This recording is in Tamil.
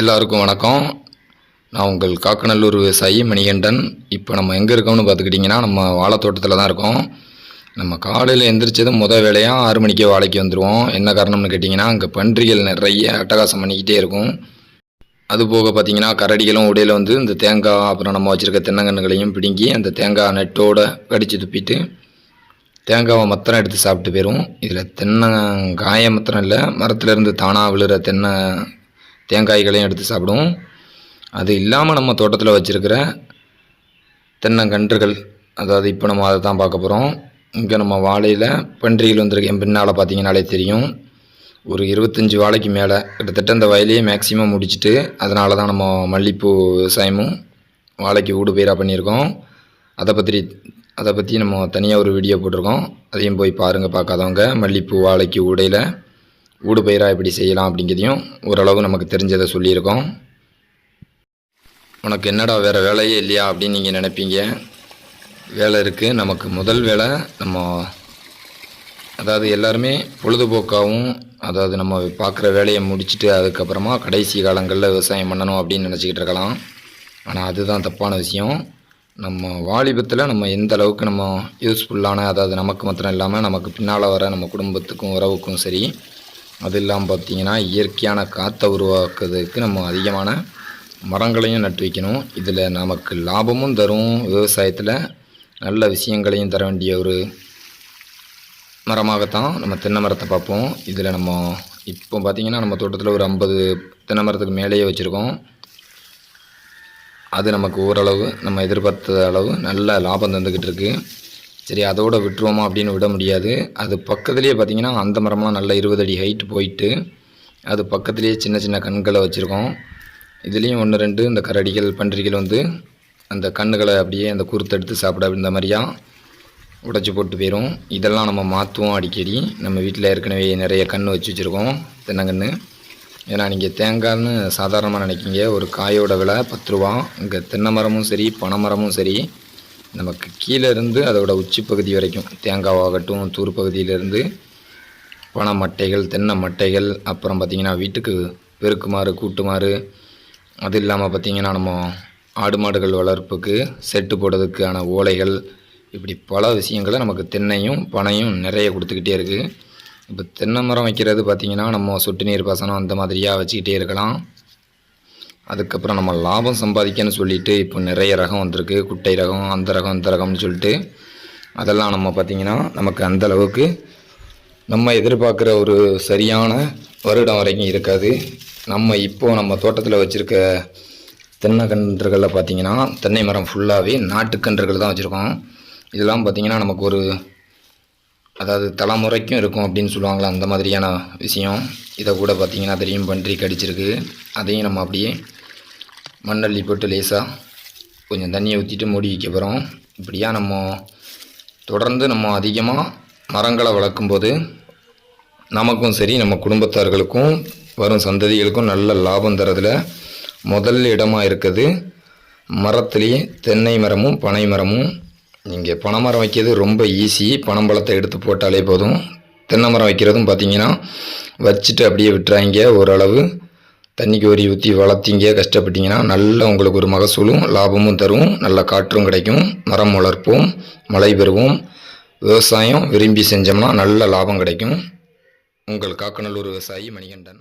எல்லாருக்கும் வணக்கம். நான் உங்கள் காக்கநல்லூர் விவசாயி மணிகண்டன். இப்போ நம்ம எங்கே இருக்கோம்னு பார்த்துக்கிட்டிங்கன்னா நம்ம வாழைத்தோட்டத்தில் தான் இருக்கோம். நம்ம காலையில் எந்திரிச்சதும் முத வேலையாக ஆறு மணிக்கே வாழைக்கு வந்துடுவோம் என்ன காரணம்னு கேட்டிங்கன்னா அங்கே பன்றிகள் நிறைய அட்டகாசம் பண்ணிக்கிட்டே இருக்கும். அது போக பார்த்தீங்கன்னா கரடிகளும் உடையில் வந்து இந்த தேங்காய் அப்புறம் நம்ம வச்சுருக்க தென்னங்கன்றுகளையும் பிடுங்கி அந்த தேங்காய் நெட்டோட கடித்து துப்பிட்டு தேங்காவை மத்திரம் எடுத்து சாப்பிட்டு போயிடும் இதில் தென்னங்காயை மத்திரம் இல்லை மரத்துலேருந்து தானாக விழுற தென்னை தேங்காய்களையும் எடுத்து சாப்பிடுவோம். அது இல்லாமல் நம்ம தோட்டத்தில் வச்சுருக்கிற தென்னங்கன்றுகள் அதாவது இப்போ நம்ம அதை தான் பார்க்க போகிறோம் இங்கே நம்ம வாழையில் பன்றிகள் வந்திருக்கு. என் பின்னால் பார்த்தீங்கனாலே தெரியும். ஒரு இருபத்தஞ்சி வாழைக்கு மேலே கிட்டத்தட்ட இந்த வயலையே மேக்ஸிமம் முடிச்சுட்டு அதனால தான் நம்ம மல்லிப்பூ விவசாயமும் வாழைக்கு ஊடு பயிராக பண்ணியிருக்கோம். அதை பற்றி அதை பற்றி நம்ம தனியாக ஒரு வீடியோ போட்டிருக்கோம். அதையும் போய் பாருங்கள் பார்க்காதவங்க. மல்லிப்பூ வாழைக்கு ஊடையில் ஊடு பயிராக எப்படி செய்யலாம் அப்படிங்கிறதையும் ஓரளவு நமக்கு தெரிஞ்சதை சொல்லியிருக்கோம். உனக்கு என்னடா வேறு வேலையே இல்லையா அப்படின்னு நீங்கள் நினைப்பீங்க. வேலை இருக்குது நமக்கு முதல் வேலை நம்ம அதாவது எல்லாருமே பொழுதுபோக்காகவும் அதாவது நம்ம பார்க்குற வேலையை முடிச்சுட்டு அதுக்கப்புறமா கடைசி காலங்களில் விவசாயம் பண்ணணும் அப்படின்னு நினச்சிக்கிட்டு இருக்கலாம். ஆனால் அதுதான் தப்பான விஷயம். நம்ம வாலிபத்தில் நம்ம எந்த அளவுக்கு நம்ம யூஸ்ஃபுல்லான அதாவது நமக்கு மாத்திரம் இல்லாமல் நமக்கு பின்னால் வர நம்ம குடும்பத்துக்கும் உறவுக்கும் சரி அது இல்லாமல் பார்த்தீங்கன்னா இயற்கையான காற்றை உருவாக்குறதுக்கு நம்ம அதிகமான மரங்களையும் நட்டு வைக்கணும். இதில் நமக்கு லாபமும் தரும். விவசாயத்தில் நல்ல விஷயங்களையும் தர வேண்டிய ஒரு மரமாகத்தான் நம்ம தென்னை மரத்தை பார்ப்போம். இதில் நம்ம இப்போ பார்த்திங்கன்னா நம்ம தோட்டத்தில் ஒரு ஐம்பது தென்னை மரத்துக்கு மேலேயே வச்சுருக்கோம். அது நமக்கு ஓரளவு நம்ம எதிர்பார்த்த அளவு நல்ல லாபம் தந்துக்கிட்டு இருக்குது சரி அதோடு விட்டுருவோமா அப்படின்னு விட முடியாது. அது பக்கத்துலேயே பார்த்திங்கன்னா அந்த மரம்லாம் நல்ல இருபது அடி ஹைட் போயிட்டு அது பக்கத்துலேயே சின்ன சின்ன கண்களை வச்சுருக்கோம். இதுலேயும் ஒன்று ரெண்டு இந்த கரடிகள் பன்றிகள் வந்து அந்த கண்ணுகளை அப்படியே அந்த குறுத்தெடுத்து சாப்பிட இந்த மாதிரியாக உடைச்சி போட்டு போயிடும் இதெல்லாம் நம்ம மாற்றுவோம் அடிக்கடி. நம்ம வீட்டில் ஏற்கனவே நிறைய கன்று வச்சு வச்சுருக்கோம் தென்னங்கன்று ஏன்னா நீங்கள் தேங்காய்னு சாதாரணமாக நினைக்கிங்க. ஒரு காயோட விலை பத்து ரூபா. இங்கே தென்னை மரமும் சரி பனை மரமும் சரி. நமக்கு கீழே இருந்து அதோட உச்சி பகுதி வரைக்கும் தேங்காவாகட்டும் தூர் பகுதியிலேருந்து பனை மட்டைகள் தென்னை மட்டைகள் அப்புறம் பார்த்திங்கன்னா வீட்டுக்கு பெருக்குமாறு கூட்டுமாறு அது இல்லாமல் பார்த்திங்கன்னா நம்ம ஆடு மாடுகள் வளர்ப்புக்கு செட்டு போடுறதுக்கான ஓலைகள் இப்படி பல விஷயங்களை நமக்கு தென்னையும் பனையும் நிறைய கொடுத்துக்கிட்டே இருக்குது இப்போ தென்னை மரம் வைக்கிறது பார்த்திங்கன்னா நம்ம சொட்டு நீர் பாசனம் அந்த மாதிரியாக வச்சுக்கிட்டே இருக்கலாம். அதுக்கப்புறம் நம்ம லாபம் சம்பாதிக்கன்னு சொல்லிட்டு இப்போ நிறைய ரகம் வந்திருக்கு. குட்டை ரகம் அந்த ரகம் இந்த ரகம்னு சொல்லிட்டு அதெல்லாம் நம்ம பார்த்திங்கன்னா நமக்கு அந்த அளவுக்கு நம்ம எதிர்பார்க்குற ஒரு சரியான வருடம் வரைக்கும் இருக்காது. நம்ம இப்போது நம்ம தோட்டத்தில் வச்சுருக்க தென்னைக்கன்றுகளில் பார்த்திங்கன்னா தென்னை மரம் ஃபுல்லாகவே நாட்டுக்கன்றுகள் தான் வச்சுருக்கோம். இதெல்லாம் பார்த்திங்கன்னா நமக்கு ஒரு அதாவது தலைமுறைக்கும் இருக்கும் அப்படின்னு சொல்லுவாங்களா அந்த மாதிரியான விஷயம். இதை கூட பார்த்திங்கன்னா தெரியும். பன்றி கடிச்சிருக்கு. அதையும் நம்ம அப்படியே மண்ணள்ளி போட்டு லேசாக கொஞ்சம் தண்ணியை ஊற்றிட்டு மூடி வைக்க போகிறோம் இப்படியாக நம்ம தொடர்ந்து நம்ம அதிகமாக மரங்களை வளர்க்கும்போது நமக்கும் சரி நம்ம குடும்பத்தார்களுக்கும் வரும் சந்ததிகளுக்கும் நல்ல லாபம் தரதில் முதல் இடமாக இருக்குது மரத்துலேயே தென்னை மரமும் பனை மரமும். நீங்கள் பனை மரம் வைக்கிறது ரொம்ப ஈஸி பனம்பழத்தை எடுத்து போட்டாலே போதும். தென்னை மரம் வைக்கிறதும் பார்த்தீங்கன்னா வச்சுட்டு அப்படியே விட்டுறாங்க ஓரளவு தண்ணி கோரி ஊற்றி வளர்த்திங்க கஷ்டப்பட்டீங்கன்னா நல்ல உங்களுக்கு ஒரு மகசூலும் லாபமும் தரும். நல்ல காற்றும் கிடைக்கும். மரம் வளர்ப்போம் மழை பெறுவோம். விவசாயம் விரும்பி செஞ்சோம்னா நல்ல லாபம் கிடைக்கும். உங்கள் காக்கநல்லூர் விவசாயி மணிகண்டன்.